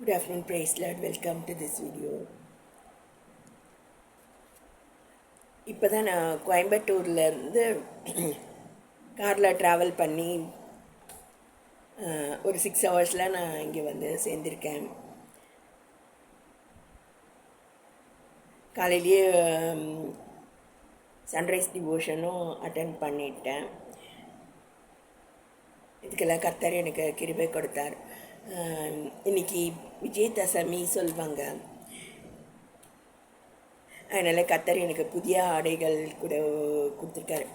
Good afternoon, praise Lord. Welcome to this video. இப்போ தான் நான் கோயம்புத்தூர்லேருந்து காரில் ட்ராவல் பண்ணி ஒரு சிக்ஸ் ஹவர்ஸில் நான் இங்கே வந்து சேர்ந்திருக்கேன் காலையிலேயே சன்ரைஸ் டிவோஷனும் அட்டன் பண்ணிட்டேன் இதுக்கெல்லாம் கர்த்தர் எனக்கு கிருபை கொடுத்தார் இன்னைக்கு விஜயதசமி சொல்லுவாங்க அதனால் கத்தர் எனக்கு புதிய ஆடைகள் கூட கொடுத்துருக்காரு.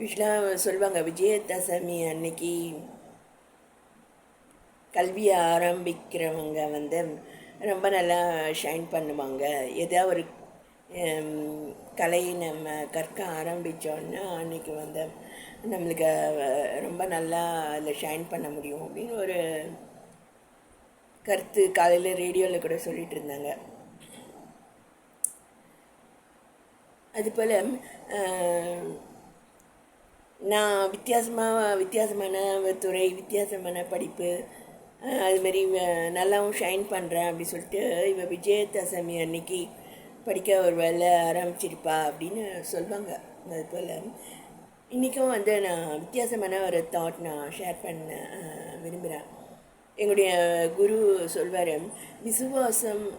யூஸ்வலாக சொல்லுவாங்க விஜயதசமி அன்னைக்கு கல்வியை ஆரம்பிக்கிறவங்க வந்து ரொம்ப நல்லா ஷைன் பண்ணுவாங்க. ஏதாவது ஒரு கலையை கலை நம்ம கற்க ஆரம்பித்தோன்னா அன்னைக்கு வந்து நம்மளுக்கு ரொம்ப நல்லா அதில் ஷைன் பண்ண முடியும். அப்படின்னு ஒரு கருத்து காலையில் ரேடியோவில் கூட சொல்லிட்டு இருந்தாங்க. அதுபோல் நான் வித்தியாசமாக வித்தியாசமான துறை வித்தியாசமான படிப்பு அதுமாரி நல்லாவும் ஷைன் பண்ணுறேன் அப்படி சொல்லிட்டு இவ விஜயதசமி அன்னைக்கு படிக்க ஒரு வேலை ஆரம்பிச்சிருப்பா அப்படின்னு சொல்லுவாங்க. அதுபோல் இன்றைக்கும் வந்து நான் வித்தியாசமான ஒரு தாட் நான் ஷேர் பண்ண விரும்புகிறேன் எங்களுடைய குரு சொல்வார் விசுவாசம்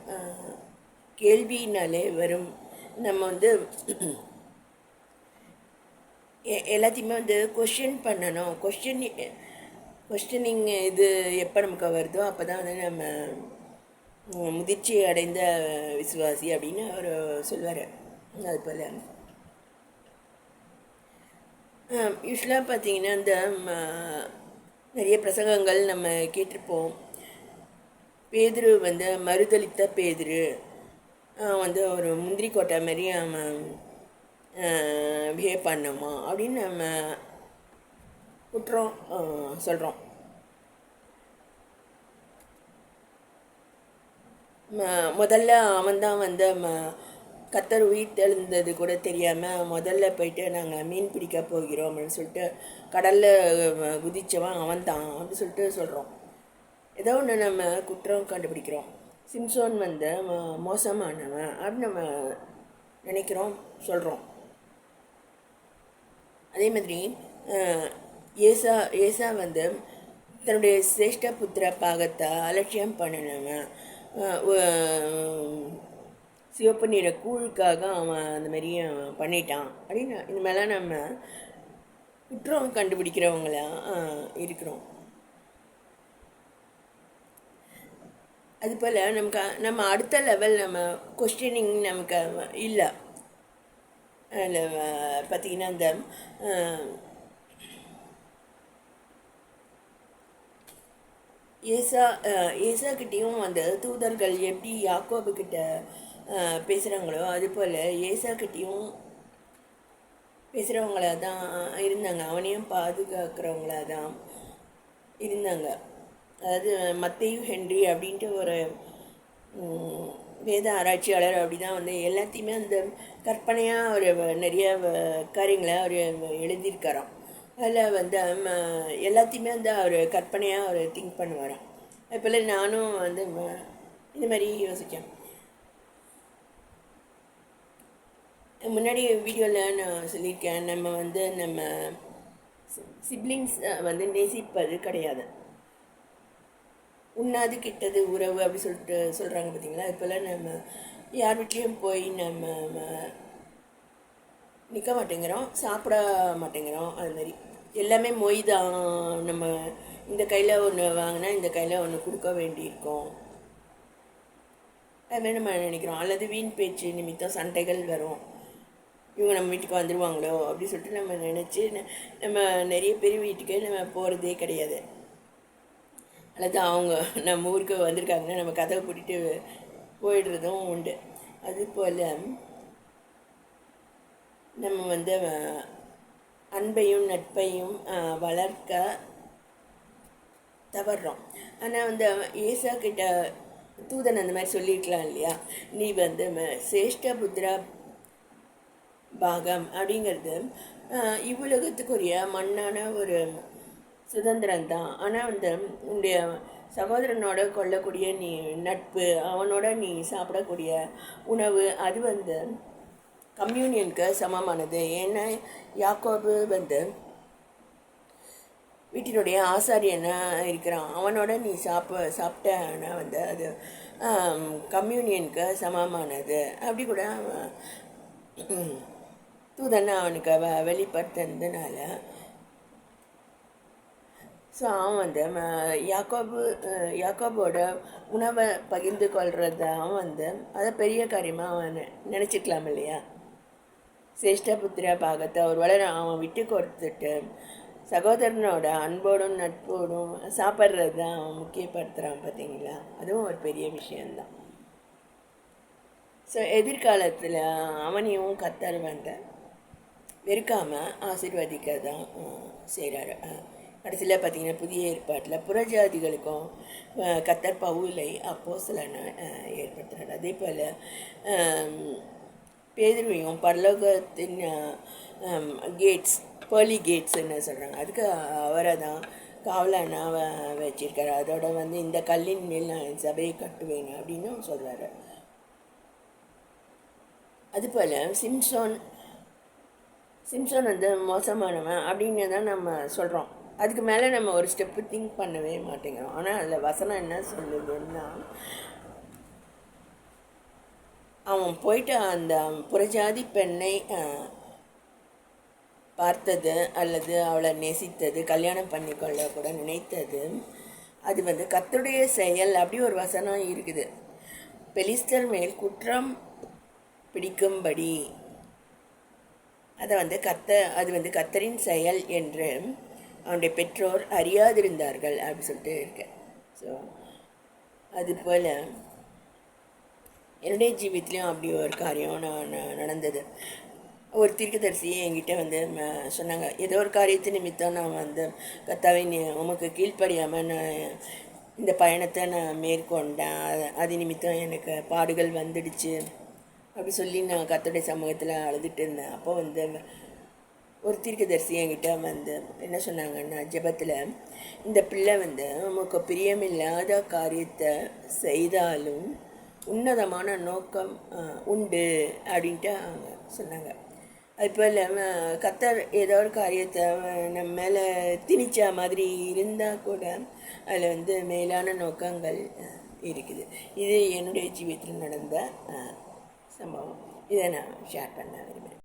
கேள்வினாலே வரும். நம்ம வந்து எ- எல்லாத்தையுமே வந்து கொஷின் பண்ணணும். கொஸ்டின் கொஸ்டினிங் இது எப்போ நமக்கு வருதோ அப்போ தான் வந்து நம்ம முதிர்ச்சி அடைந்த விசுவாசி அப்படின்னு அவர் சொல்வார். அது போல். யூஸ்வலாக பார்த்தீங்கன்னா இந்த நிறைய பிரசங்கங்கள் நம்ம கேட்டிருப்போம். பேதுரு வந்து மறுதளித்த பேதுரு. வந்து ஒரு முந்திரி கொட்டை மாரி அவன் பிஹேவ் பண்ணமா அப்படின்னு நம்ம குற்றம் சொல்கிறோம் முதல்ல அவன் தான் வந்து ம- கத்தர் உயிர் தெழுந்தது கூட தெரியாமல் முதல்ல போயிட்டு நாங்கள் மீன் பிடிக்க போகிறோம் அப்படின்னு சொல்லிட்டு கடலில் குதிச்சவன் அவன் தான் அப்படின்னு சொல்லிட்டு சொல்கிறோம் ஏதோ ஒன்று நம்ம குற்றம் கண்டுபிடிக்கிறோம். சிம்சோன் வந்து ம- மோசமானவன் அப்படின்னு நம்ம நினைக்கிறோம் சொல்கிறோம் அதே மாதிரி ஏசா ஏசா வந்து தன்னுடைய சிரேஷ்ட புத்திர பாகத்தை அலட்சியம் பண்ணினவன். சிவப்பு நிற கூழுக்காக அவன் அந்த மாதிரி பண்ணிட்டான். அப்படின்னு இந்த மாதிரிலாம் நம்ம குற்றம் கண்டுபிடிக்கிறவங்களா அஹ், இருக்கிறோம். அதுபோல் நமக்கு நம்ம அடுத்த லெவல் நம்ம கொஸ்டினிங் நமக்கு இல்லை. அதில் பார்த்தீங்கன்னா அந்த ஏசா ஏசாக்கிட்டேயும் கிட்டேயும் அந்த தூதர்கள் எப்படி யாக்கோபுக்கிட்ட பேசுகிறாங்களோ அதுபோல் ஏசாக்கிட்டையும் கிட்டேயும் பேசுகிறவங்களா தான் இருந்தாங்க. அவனையும் பாதுகாக்கிறவங்களா தான் இருந்தாங்க. அதாவது மத்தையும் ஹென்றி அப்படின்ட்டு ஒரு வேத ஆராய்ச்சியாளர் அப்படி தான் வந்து எல்லாத்தையுமே அந்த கற்பனையாக ஒரு நிறைய காரியங்களை அவர் எழுதியிருக்காராம். அதில் வந்து எல்லாத்தையுமே வந்து அவர் கற்பனையாக அவர் திங்க் பண்ணுவாராம். அதுபோல் நானும் வந்து இந்த மாதிரி யோசித்தேன் முன்னாடி வீடியோவில் நான் சொல்லியிருக்கேன் நம்ம வந்து நம்ம சிப்ளிங்ஸ் வந்து நேசிப்பது கிடையாது. உண்ணாது கிட்டது உறவு அப்படி சொல்லிட்டு சொல்கிறாங்க பார்த்தீங்களா இப்போல்லாம் நம்ம யார் வீட்லேயும் போய் நம்ம நிற்க மாட்டேங்கிறோம் சாப்பிட மாட்டேங்கிறோம் அது மாதிரி. எல்லாமே மொய் தான். நம்ம இந்த கையில் ஒன்று வாங்கினா இந்த கையில் ஒன்று கொடுக்க வேண்டியிருக்கோம். அதுமாதிரி நம்ம நினைக்கிறோம். அல்லது வீண் பேச்சு நிமித்தம் சண்டைகள் வரும். இவங்க நம்ம வீட்டுக்கு வந்துடுவாங்களோ அப்படின்னு சொல்லிட்டு நம்ம நினச்சி நம்ம நிறைய பேர் வீட்டுக்கு நம்ம போகிறதே கிடையாது. அல்லது அவங்க நம்ம ஊருக்கு வந்திருக்காங்கன்னா நம்ம கதவை பிடிட்டு போயிடுறதும் உண்டு. அதுபோல் நம்ம வந்து அன்பையும் நட்பையும் வளர்க்க தவறுறோம் ஆனால் வந்து ஏசா கிட்ட தூதன் அந்த மாதிரி சொல்லியிருக்கலாம் இல்லையா? நீ வந்து ம- சேஷ்ட புத்ரா பாகம் அப்படிங்கிறது இவ்வுலகத்துக்குரிய மண்ணான ஒரு சுதந்திரம் தான் ஆனால் வந்து உன்னுடைய சகோதரனோட கொள்ளக்கூடிய நீ நட்பு அவனோட நீ சாப்பிடக்கூடிய உணவு அது வந்து கம்யூனியனுக்கு சமமானது. ஏன்னா யாக்கோபு வந்து வீட்டினுடைய ஆசாரியனா இருக்கிறான்? அவனோட நீ சாப்ப சாப்பிட்டனா வந்து அது கம்யூனியனுக்கு சமமானது. அப்படி கூட தூதனை அவனுக்கு வ வெளிப்படுத்தினதுனால ஸோ அவன் வந்து யாக்கோபு யாக்கோபோட உணவை பகிர்ந்து கொள்வது அவன் வந்து அதை பெரிய காரியமாக அவன் நினச்சிக்கலாம் இல்லையா? சிரேஷ்டபுத்திர பாகத்தை ஒரு வளர அவன் விட்டு கொடுத்துட்டு சகோதரனோட அன்போடும் நட்போடும் சாப்பிட்றது தான் அவன் முக்கியப்படுத்துகிறான் பார்த்தீங்களா? அதுவும் ஒரு பெரிய விஷயந்தான் ஸோ எதிர்காலத்தில் அவனையும் கத்தர் வந்தேன் வெறுக்காமல் ஆசீர்வதிக்க தான் செய்கிறாரு கடைசியில் பார்த்தீங்கன்னா புதிய ஏற்பாட்டில் புறஜாதிகளுக்கும் கத்தர் பவுலை அப்போ சிலனை ஏற்படுத்துகிறார் அதே போல் பேதுருவையும் பரலோகத்தின் கேட்ஸ் பேர்லி கேட்ஸ்ன்னு சொல்கிறாங்க அதுக்கு அவரை தான் காவலானா வச்சிருக்காரு. அதோட வந்து இந்த கல்லின் மேல் நான் சபையை கட்டுவேன் அப்படின்னு சொல்கிறாரு அதுபோல் சிம்சோன் சிம்சன் வந்து மோசமானவன் அப்படின்னு தான் நம்ம சொல்கிறோம் அதுக்கு மேலே நம்ம ஒரு ஸ்டெப்பு திங்க் பண்ணவே மாட்டேங்கிறோம். ஆனால் அதில் வசனம் என்ன சொல்லுதுன்னா அவன் போயிட்டு அந்த புறஜாதி பெண்ணை பார்த்தது அல்லது அவளை நேசித்தது கல்யாணம் பண்ணிக்கொள்ள கூட நினைத்தது. அது வந்து கத்துடைய செயல் அப்படி ஒரு வசனம் இருக்குது. பெலிஸ்டர் மேல் குற்றம் பிடிக்கும்படி அதை வந்து கத்த அது வந்து கத்தரின் செயல் என்று அவனுடைய பெற்றோர் அறியாதிருந்தார்கள் அப்படி சொல்லிட்டு இருக்கேன் ஸோ அதுபோல் என்னுடைய ஜீவித்லேயும் அப்படி ஒரு காரியம் நான் நடந்தது. ஒரு தீர்க்கதரிசி என்கிட்ட வந்து ம- சொன்னாங்க ஏதோ ஒரு காரியத்து நிமித்தம் நான் வந்து கத்தாவை உமக்கு கீழ்ப்படியாமல் நான் இந்த பயணத்தை நான் மேற்கொண்டேன். அது- அது நிமித்தம் எனக்கு பாடுகள் வந்துடுச்சு. அப்படி சொல்லி நான் கத்தோடைய சமூகத்தில் அழுதுட்டு இருந்தேன். அப்போ வந்து ஒரு தீர்க்கதரிசி என்கிட்ட வந்து என்ன சொன்னாங்கன்னா ஜெபத்தில் இந்த பிள்ளை வந்து உமக்கு பிரியமில்லாத காரியத்தை செய்தாலும் உன்னதமான நோக்கம் உண்டு அப்படின்ட்டு அவங்க சொன்னாங்க. அது போல் கத்தர் ஏதோ ஒரு காரியத்தை நம்ம மேலே திணிச்ச மாதிரி இருந்தால் கூட அதில் வந்து மேலான நோக்கங்கள் இருக்குது. இது என்னுடைய ஜீவியத்தில் நடந்த அஹ், சம்பவம் இதை நான் ஷேர் பண்ண விரும்புகிறேன்